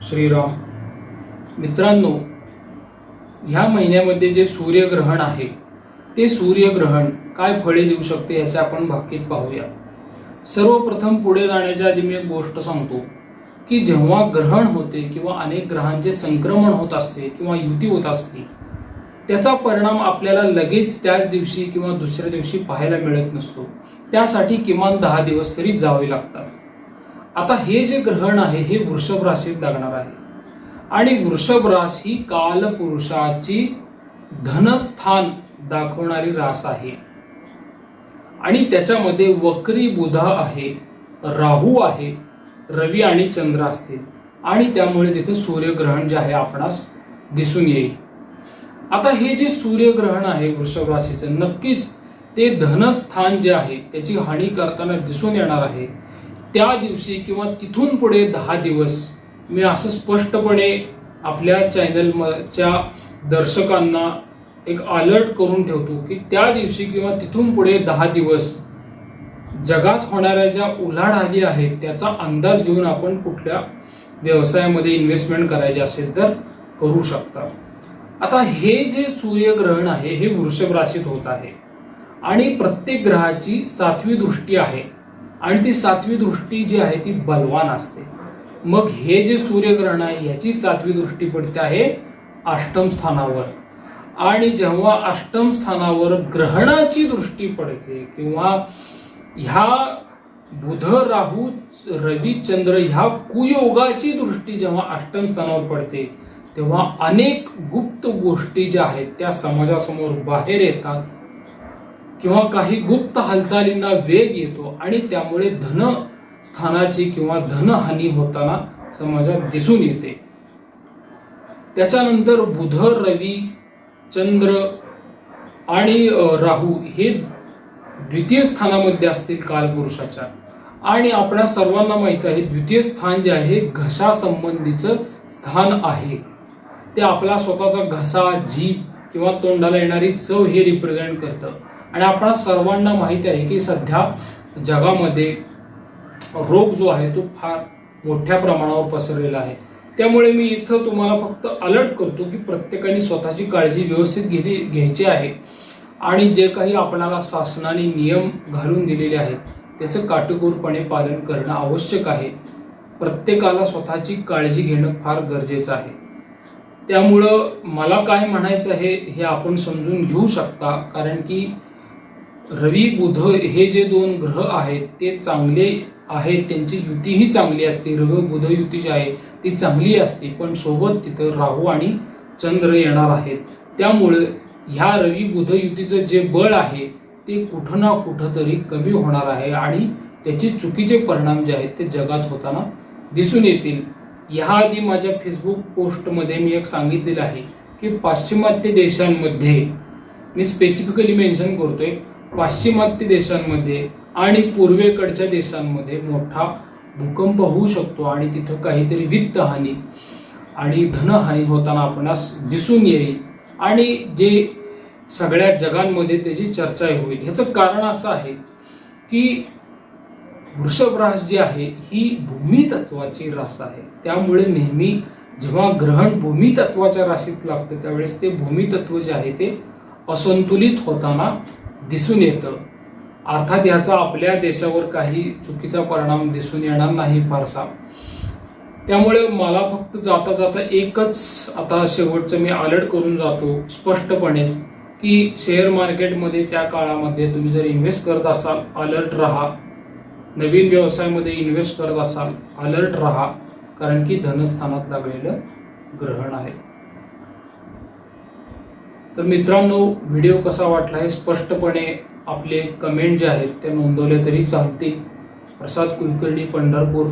श्रीराम मित्रांनो ह्या महिन्यामध्ये जे सूर्यग्रहण आहे ते सूर्यग्रहण काय फळे देऊ शकते याचे आपण भाकीत पाहूया. सर्वप्रथम पुढे जाण्याच्या आधी मी एक गोष्ट सांगतो की जेव्हा ग्रहण होते किंवा अनेक ग्रहांचे संक्रमण होत असते किंवा युती होत असते त्याचा परिणाम आपल्याला लगेच त्याच दिवशी किंवा दुसऱ्या दिवशी पाहायला मिळत नसतो. त्यासाठी किमान दहा दिवस तरी जावे लागतात. आता हे जे ग्रहण आहे हे वृषभ राशीत लागणार आहे. आणि वृषभ राशी कालपुरुषाची धनस्थान दाखवणारी रास आहे. आणि त्याच्यामध्ये वक्री बुधा आहे राहू आहे रवी आणि चंद्र असतील. आणि त्यामुळे तिथे सूर्यग्रहण जे आहे आपणास दिसून येईल. आता हे जे सूर्यग्रहण आहे वृषभ राशीचं नक्कीच ते धनस्थान जे आहे त्याची हानी करताना दिसून येणार आहे. त्या दिवशी किंवा तिथून पुढे दहा दिवस मी असं स्पष्टपणे आपल्या चॅनलच्या दर्शकांना एक अलर्ट करून ठेवतो की त्या दिवशी किंवा तिथून पुढे दहा दिवस जगात होणाऱ्या ज्या उलाढाली आहेत त्याचा अंदाज घेऊन आपण कुठल्या व्यवसायामध्ये इन्व्हेस्टमेंट करायची असेल तर करू शकता. आता हे जे सूर्यग्रहण आहे हे वृषभ राशीत होत आहे. आणि प्रत्येक ग्रहाची सातवी दृष्टी आहे. आणि ती सातवी दृष्टी जी आहे ती बलवान असते. मग हे जे सूर्यग्रहण आहे याची सातवी दृष्टी पडते आहे अष्टम स्थानावर. आणि जेव्हा अष्टम स्थानावर ग्रहणाची दृष्टी पडते किंवा ह्या बुध राहू रवी चंद्र ह्या कुयोगाची दृष्टी जेव्हा अष्टम स्थानावर पडते तेव्हा अनेक गुप्त गोष्टी ज्या आहेत त्या समाजासमोर बाहेर येतात. किंवा काही गुप्त हालचालींना वेग येतो आणि त्यामुळे धन स्थानाची किंवा धनहानी होताना समाजात दिसून येते. त्याच्यानंतर बुध रवी चंद्र आणि राहू हे द्वितीय स्थानामध्ये असतील कालपुरुषाच्या. आणि आपल्या सर्वांना माहीत आहे द्वितीय स्थान जे आहे घसा संबंधीचं स्थान आहे. ते आपला स्वतःचा घसा जीभ किंवा तोंडाला येणारी चव हे रिप्रेझेंट करतं. आणि आपणा सर्वांना माहिती आहे की सध्या जगामध्ये रोग जो आहे तो फार मोठ्या प्रमाणावर पसरलेला आहे. त्यामुळे मी इथं तुम्हाला फक्त अलर्ट करतो की प्रत्येकाने स्वतःची काळजी व्यवस्थित घेतली घ्यायची आहे. आणि जे काही आपणाला शासनाने नियम घालून दिलेले आहेत त्याचं काटेकोरपणे पालन करणं आवश्यक आहे. प्रत्येकाला स्वतःची काळजी घेणं फार गरजेचं आहे. त्यामुळं मला काय म्हणायचं आहे हे आपण समजून घेऊ शकता कारण की रवी बुध हे जे दोन ग्रह आहेत ते चांगले आहेत त्यांची युतीही चांगली असते. रवी बुध युती जी आहे ती चांगली असते. पण सोबत तिथं राहू आणि चंद्र येणार आहेत. त्यामुळे ह्या रवी बुध युतीचं जे बळ आहे ते कुठं ना कुठं तरी कमी होणार आहे. आणि त्याचे चुकीचे परिणाम जे आहेत ते जगात होताना दिसून येतील. ह्याआधी माझ्या फेसबुक पोस्टमध्ये मी एक सांगितलेलं आहे की पाश्चिमात्य देशांमध्ये मी स्पेसिफिकली मेन्शन करतोय पाश्चिमात्य देशांमध्ये आणि पूर्वेकडच्या देशांमध्ये मोठा भूकंप होऊ शकतो आणि तिथं काहीतरी वित्त हानी आणि धनहानी होताना आपणास दिसून येईल. आणि जे सगळ्या जगांमध्ये त्याची चर्चा होईल. ह्याचं कारण असं आहे की वृषभरास जी आहे ही भूमी तत्वाची रास आहे. त्यामुळे नेहमी जेव्हा ग्रहण भूमी तत्वाच्या राशीत लागतं त्यावेळेस ते भूमी तत्व जे आहे ते असंतुलित होताना दिसून येतं. अर्थात याचा आपल्या देशावर काही चुकीचा परिणाम दिसून येणार नाही फारसा. त्यामुळे मला फक्त जाता जाता एकच आता शेवटचं मी अलर्ट करून जातो स्पष्टपणे की शेअर मार्केटमध्ये त्या काळामध्ये तुम्ही जर इन्व्हेस्ट करत असाल अलर्ट राहा. नवीन व्यवसायामध्ये इन्व्हेस्ट करत असाल अलर्ट राहा. कारण की धनस्थानात लागलेलं ग्रहण आहे. तर मित्रांनो व्हिडिओ कसा वाटला हे स्पष्टपणे आपले कमेंट जे आहेत ते नोंदवले तरी चालतील. प्रसाद कुलकर्णी पंढरपूर.